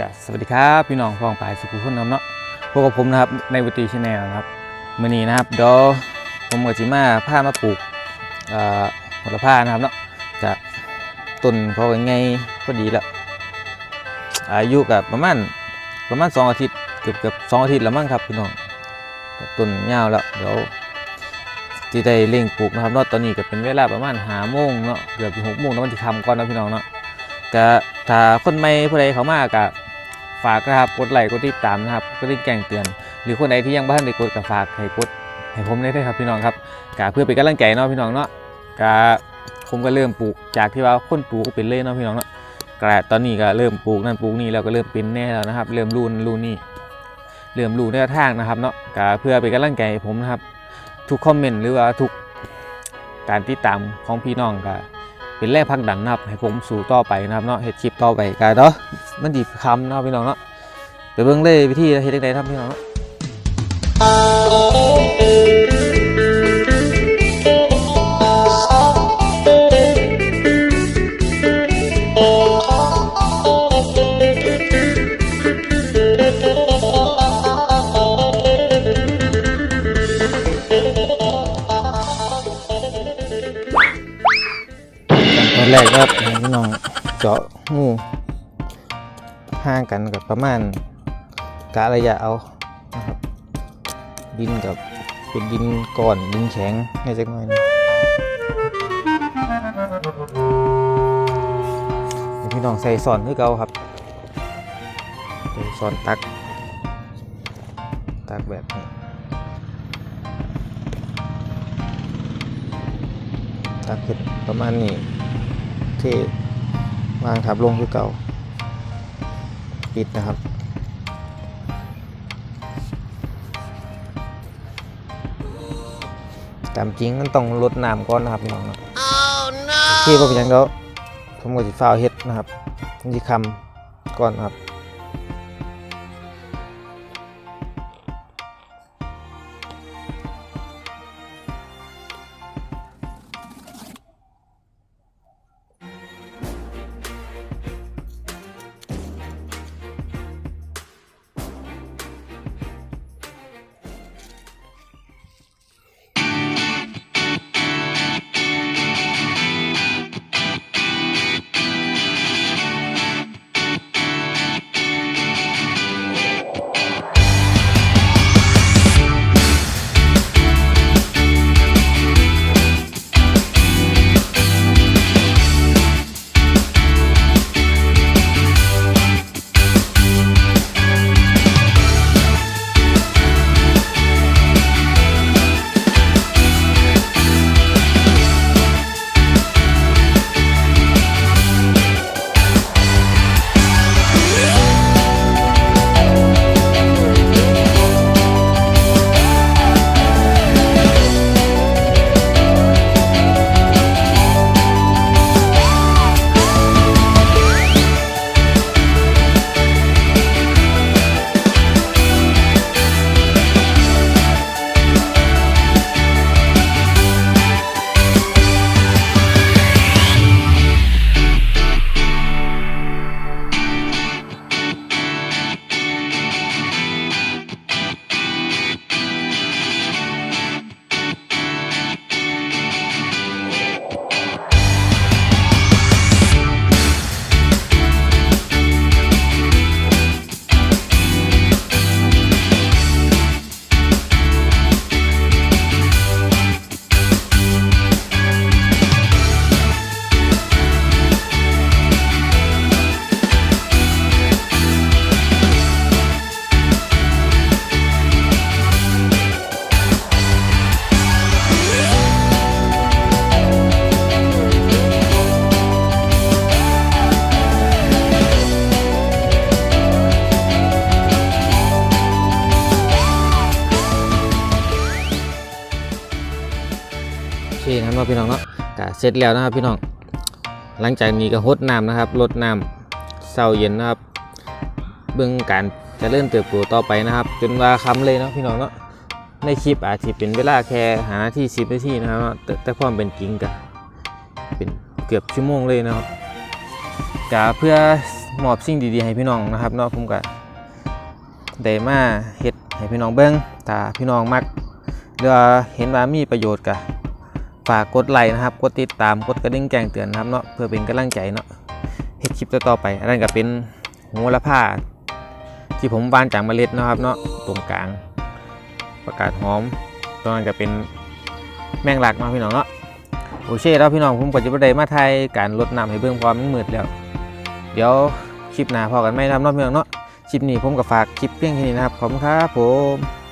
ก็สวัสดีครับพี่น้องฟองปลายสุขุมคนน้ำเนาะพวกกับผมนะครับในวตีชแนลนะครับมื่อนี้นะครับเดี๋ยวผมกับจิมาผ้ามาปลูกเอ่อโหระพานะครับเนาะจะต้นเขาไงพอดีแล้วอายุกับประมาณประมาณสองอาทิตย์เกือบเกือบสองอาทิตย์แล้วมั้งครับพี่น้องต้นยาวแล้วเดี๋ยวที่ได้เร่งปลูกนะครับเนาะตอนนี้ก็เป็นเวลาประมาณหาโมงเนาะเกือบหกโมงแล้วมันจะทำก่อนนะพี่น้องเนาะก็ถ้าคนใหม่ผู้ใดเขามาก็ ฝากนะครับกดไลค์กดติดตามนะครับก็ได้แจ้งเตือน หรือคนใดที่ยังไม่ทันได้กดก็ฝากให้กดให้ผมได้ด้วยครับพี่น้องครับก็เพื่อเป็นกำลังใจเนาะพี่น้องเนาะก็ผมก็เริ่มปลูกจากที่ว่าคนปลูกก็เป็นเลยเนาะพี่น้องเนาะก็ตอนนี้ก็เริ่มปลูกนั่นปลูกนี่แล้วก็เริ่มเป็นแน่แล้วนะครับ เริ่มรูนรูนนี่เริ่มรูนแนวทางนะครับเนาะก็เพื่อเป็นกำลังใจผมนะครับ ทุกคอมเมนต์หรือว่าทุกการติดตามของพี่น้องก็ เป็นแรงพักดันนะครับให้ผมสู่ต่อไปนะครับเนาะเฮ็ดคลิปต่อไปกันเนาะมันดีคำเนาะพี่น้องเนาะเดี๋ยวเบิ่งเลยวิธีเฮ็ดยังไดครับพี่น้องเนาะ นแรกก็ให้พี่น้องเจาะงูห่างกันกับประมาณกะระยะเอานะครับดินกับเป็นดินก่อนดินแข็งให้จักหน่อยนึงให้พี่น้องใส่สอนคือเก่าครับใส่สอนตัก ตักแบบนี้ตักเห็ดประมาณนี้ ทวางทับลงคือเก่า ปิดนะครับ ตามจริงมันต้องลดน้ำก่อนนะครับพี่น้องเนาะที่ผมยังก็ผมก็จะฟ้าวเฮ็ดนะครับนี่คำก่อนนะครับ โอเคนะครับว่าพี่น้องเนาะก็เสร็จแล้วนะครับพี่น้อง หลังจากนี้ก็หดน้ำนะครับลดน้ำเศร้าเย็นนะครับ เบื้องการจะเริ่มเติบโตต่อไปนะครับ จนว่าคำเลยเนาะพี่น้องเนาะในคลิปอาจจะเป็นเวลาแค่หานาทีสิบนาทีนะครับแต่แต่ความเป็นจริงก็เป็นเกือบชั่วโมงเลยนะครับก็เพื่อมอบสิ่งดีๆให้พี่น้องนะครับเนาะผมก็ได้มาเฮ็ดให้พี่น้องเบิ่งถ้าพี่น้องมักหรือว่าเห็นว่ามีประโยชน์ก็ ฝากกดไลค์นะครับ กดติดตามกดกระดิ่งแจ้งเตือนนะครับเนาะเพื่อเป็นกำลังใจเนาะเฮ็ดคลิปต่อๆไป อันนั้นก็เป็นโหระพาที่ผมวานจากเมล็ดนะครับเนาะตรงกลาง ประกาศหอมตรงนั้นก็เป็นแมงลักเนาะพี่น้องเนาะโอเคแล้วพี่น้องผมก็จะไปได้มาไทยการลดน้ำให้เบิ่งพร้อมนมืดแล้ว เดี๋ยวคลิปหน้าพอกันไหมครับเนาะพี่น้องเนาะคลิปนี้ผมก็ฝากคลิปเพียงแค่นี้นะครับขอบคุณครับผม